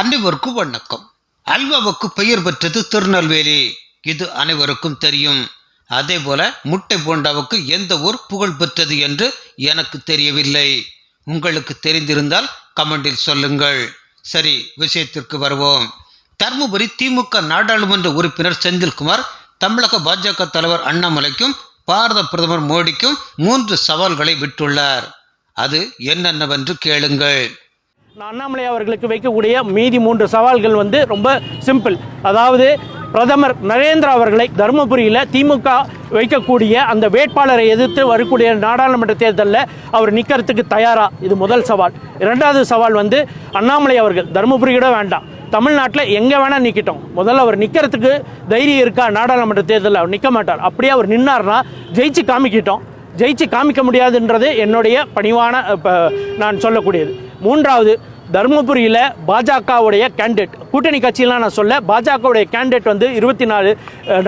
அனைவருக்கும் வணக்கம். அல்வாவுக்கு பெயர் பெற்றது திருநெல்வேலி. இது அனைவருக்கும் தெரியும். அதே போல முட்டை போண்டாவுக்கு எந்த ஊர் புகழ் பெற்றது என்று எனக்கு தெரியவில்லை. உங்களுக்கு தெரிந்திருந்தால் கமெண்டில் சொல்லுங்கள். சரி விஷயத்திற்கு வருவோம். தருமபுரி திமுக நாடாளுமன்ற உறுப்பினர் செந்தில்குமார் தமிழக பாஜக தலைவர் அண்ணாமலைக்கும் பாரத பிரதமர் மோடிக்கும் மூன்று சவால்களை விட்டுள்ளார். அது என்னென்னவென்று கேளுங்கள். அண்ணாமலை அவர்களுக்கு வைக்கக்கூடிய மீதி மூன்று சவால்கள் வந்து ரொம்ப சிம்பிள். அதாவது பிரதமர் நரேந்திரா அவர்களை தருமபுரியில் திமுக வைக்கக்கூடிய அந்த வேட்பாளரை எதிர்த்து வரக்கூடிய நாடாளுமன்ற தேர்தலில் அவர் நிற்கிறதுக்கு தயாரா? இது முதல் சவால். இரண்டாவது சவால் வந்து அண்ணாமலை அவர்கள் தருமபுரியோட வேண்டாம். தமிழ்நாட்டில் எங்கே வேணால் நிற்கட்டும் முதல்ல அவர் நிற்கிறதுக்கு தைரியம் இருக்கா நாடாளுமன்ற தேர்தலில்? அவர் நிற்க மாட்டார். அப்படியே அவர் நின்னார்னா ஜெயிச்சு காமிக்கிட்டோம். ஜெயிச்சு காமிக்க முடியாதுன்றது என்னுடைய பணிவான இப்போ நான் சொல்லக்கூடியது. மூன்றாவது தருமபுரியில் பாஜகவுடைய கேண்டிடேட் கூட்டணி கட்சியெலாம் நான் சொல்ல பாஜகவுடைய கேண்டிடேட் வந்து இருபத்தி நாலு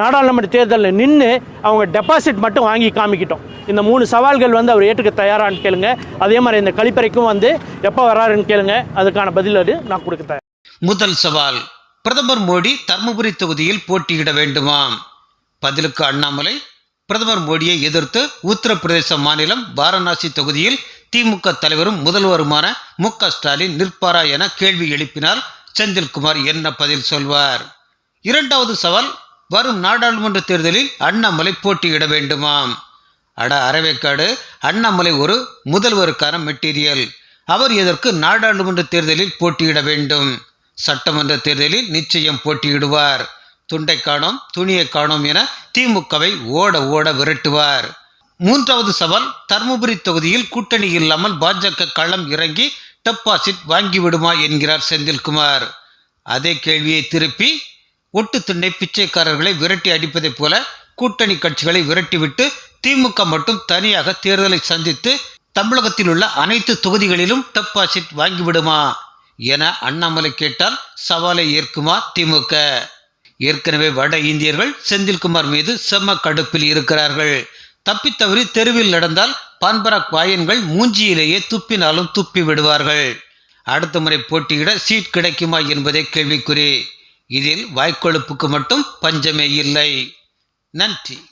நாடாளுமன்ற தேர்தலில் நின்று அவங்க டெபாசிட் மட்டும் வாங்கி காமிக்கிட்டோம். இந்த மூணு சவால்கள் வந்து அவர் ஏற்றுக்க தயாரான்னு கேளுங்க. அதே மாதிரி இந்த கழிப்பறைக்கும் வந்து எப்போ வராருன்னு கேளுங்க. அதுக்கான பதில் அது நான் கொடுக்க தயார். முதல் சவால் பிரதமர் மோடி தர்மபுரி தொகுதியில் போட்டியிட வேண்டுமாம். பதிலுக்கு அண்ணாமலை பிரதமர் மோடியை எதிர்த்து உத்தரப்பிரதேச மாநிலம் வாரணாசி தொகுதியில் திமுக தலைவரும் முதல்வருமான மு ஸ்டாலின் நிற்பாரா என கேள்வி எழுப்பினால் செந்தில்குமார் என்ன பதில் சொல்வார்? இரண்டாவது சவால் வரும் நாடாளுமன்ற தேர்தலில் அண்ணாமலை போட்டியிட வேண்டுமாம். அட அறவேக்காடு அண்ணாமலை ஒரு முதல்வருக்கான மெட்டீரியல். அவர் எதற்கு நாடாளுமன்ற தேர்தலில் போட்டியிட வேண்டும்? சட்டமன்ற தேர்தலில் நிச்சயம் போட்டியிடுவார். துண்டை காணோம் துணியை காணோம் என திமுகவை ஓட ஓட விரட்டுவார். மூன்றாவது சவால் தருமபுரி தொகுதியில் கூட்டணி இல்லாமல் பாஜக களம் இறங்கி டெபாசிட் வாங்கிவிடுமா என்கிறார் செந்தில்குமார். அதே கேள்வியை திருப்பி ஒட்டு திண்ணை பிச்சைக்காரர்களை விரட்டி அடிப்பதைப் போல கூட்டணி கட்சிகளை விரட்டிவிட்டு திமுக மட்டும் தனியாக தேர்தலை சந்தித்து தமிழகத்தில் உள்ள அனைத்து தொகுதிகளிலும் டெபாசிட் வாங்கிவிடுமா என அண்ணாமலை கேட்டால் சவாலை ஏற்குமா திமுக. ஏற்கனவே வட இந்தியர்கள் செந்தில்குமார் மீது செம்ம கடுப்பில் இருக்கிறார்கள். தப்பித்தவறி தெருவில் நடந்தால் பான்பராக் வாயன்கள் மூஞ்சியிலேயே துப்பினாலும் துப்பி விடுவார்கள் அடுத்த முறை போட்டியிட சீட் கிடைக்குமா என்பதே கேள்விக்குறி. இதில் வாய்க்கொழுப்புக்கு மட்டும் பஞ்சமே இல்லை. நன்றி.